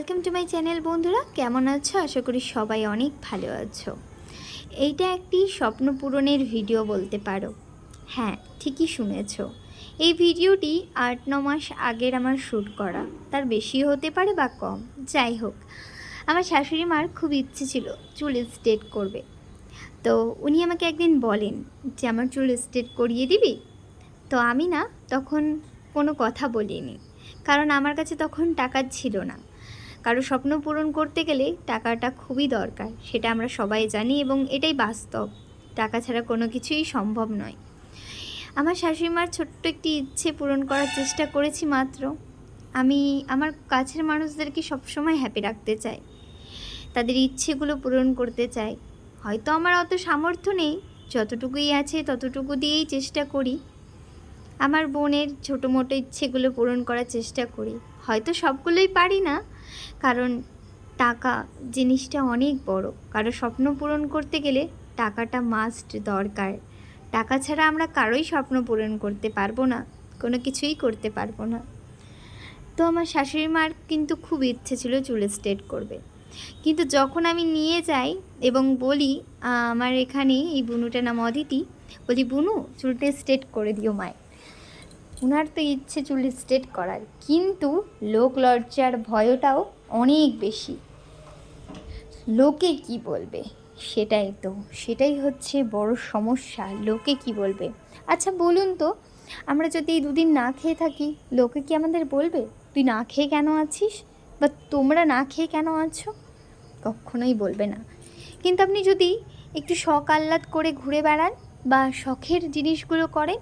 Welcome to my channel বন্ধুরা, কেমন আছো? আশা করি সবাই অনেক ভালো আছো। এইটা একটি স্বপ্ন পূরণের ভিডিও বলতে পারো। হ্যাঁ ঠিকই শুনেছ। এই ভিডিওটি আট, ন মাস আগের আমার শ্যুট করা। তার বেশি হতে পারে বা কম। যাই হোক, আমার শাশুড়ি মার খুব ইচ্ছে ছিল চুল স্টেট করবে। তো উনি আমাকে একদিন বলেন যে, আমার চুল স্টেট করিয়ে দিবি? তো আমি না তখন কোনো কথা বলিনি। কারণ আমার কাছে তখন টাকা ছিল না। কারও স্বপ্ন পূরণ করতে গেলে টাকাটা খুবই দরকার, সেটা আমরা সবাই জানি এবং এটাই বাস্তব। টাকা ছাড়া কোনো কিছুই সম্ভব নয়। আমার শাশুড়ি মার ছোট্ট একটি ইচ্ছে পূরণ করার চেষ্টা করেছি মাত্র। আমি, আমার কাছের মানুষদেরকে সবসময় হ্যাপি রাখতে চাই। তাদের ইচ্ছেগুলো পূরণ করতে চাই। হয়তো আমার অত সামর্থ্য নেই, যতটুকুই আছে ততটুকু দিয়েই চেষ্টা করি। আমার বোনের ছোটো মোটো ইচ্ছেগুলো পূরণ করার চেষ্টা করি। হয়তো সবগুলোই পারি না কারণ টাকা জিনিসটা অনেক বড়। কারও স্বপ্ন পূরণ করতে গেলে টাকাটা মাস্ট দরকার। টাকা ছাড়া আমরা কারোই স্বপ্ন পূরণ করতে পারব না, কোনো কিছুই করতে পারব না। তো আমার শাশুড়ি মার কিন্তু খুব ইচ্ছে ছিল চুল স্ট্রেট করবে। কিন্তু যখন আমি নিয়ে যাই এবং বলি আমার এখানে এই বুনুটার নাম অদিতি, বলি, বুনু, চুলটা স্ট্রেট করে দিও মায়। ওনার তো ইচ্ছে চুল স্ট্রেট করার, কিন্তু লোক লজ্জার ভয়টাও অনেক বেশি। লোকে কি বলবে? সেটাই তো, সেটাই হচ্ছে বড় সমস্যা। লোকে কি বলবে? আচ্ছা বলুন তো, আমরা যদি দুদিন না খেয়ে থাকি, লোকে কি আমাদের বলবে? তুই না খেয়ে কেন আছিস? বা তোমরা না খেয়ে কেন আছো? কখনোই বলবে না। কিন্তু আপনি যদি একটু শখ আহ্লাদ করে ঘুরে বেড়ান বা শখের জিনিসগুলো করেন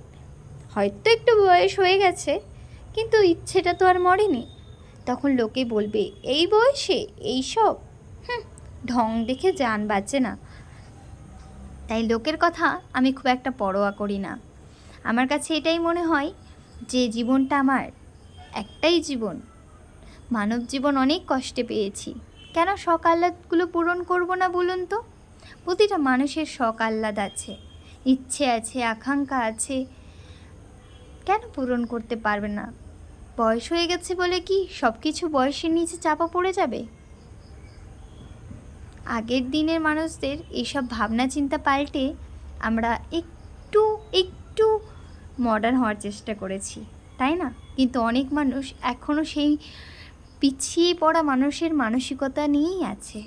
হয়তো একটু বয়স হয়ে গেছে, কিন্তু ইচ্ছেটা তো আর মরেনি। তখন লোকে বলবে, এই বয়সে এই সব? হুম, ঢং দেখে যান বাঁচে না। তাই লোকের কথা আমি খুব একটা পরোয়া করি না। আমার কাছে এটাই মনে হয় যে জীবনটা আমার একটাই জীবন। মানব জীবন অনেক কষ্টে পেয়েছি। কেন শখ আহ্লাদগুলো পূরণ করব না বলুন তো? প্রতিটা মানুষের শখ আহ্লাদ আছে। ইচ্ছে আছে, আকাঙ্ক্ষা আছে কেন পূরণ করতে পারবে না? বয়স হয়ে গেছে বলে কি সব কিছু বয়সের নিচে চাপা পড়ে যাবে? আগের দিনের মানুষদের এইসব ভাবনা চিন্তা পাল্টে আমরা একটু একটু মডার্ন হওয়ার চেষ্টা করেছি, তাই না? কিন্তু অনেক মানুষ এখনও সেই পিছিয়ে পড়া মানুষের মানসিকতা নিয়েই আছে।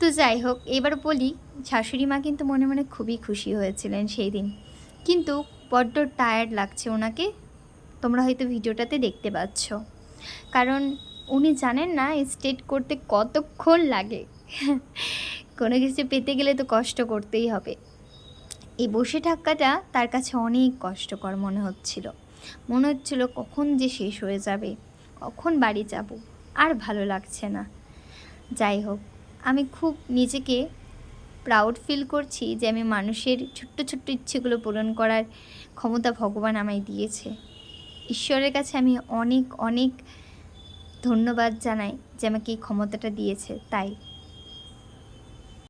তো যাই হোক, এবার বলি, শাশুড়ি মা কিন্তু মনে মনে খুবই খুশি হয়েছিলেন সেই দিন। কিন্তু বড্ড টায়ার্ড লাগছে ওনাকে। তোমরা হয়তো ভিডিওটাতে দেখতে পাচ্ছ। কারণ উনি জানেন না স্টেট করতে কতক্ষণ লাগে। কোনো কিছু পেতে গেলে তো কষ্ট করতেই হবে। এই বসে থাকাটা তার কাছে অনেক কষ্টকর মনে হচ্ছিল। মনে হচ্ছিল কখন যে শেষ হয়ে যাবে, কখন বাড়ি যাব, আর ভালো লাগছে না। যাই হোক, আমি খুব নিজেকে প্রাউড ফিল করছি যে আমি মানুষের ছোট্ট ছোট্ট ইচ্ছেগুলো পূরণ করার ক্ষমতা ভগবান আমায় দিয়েছে। ঈশ্বরের কাছে আমি অনেক অনেক ধন্যবাদ জানাই যে আমাকে এই ক্ষমতাটা দিয়েছে, তাই।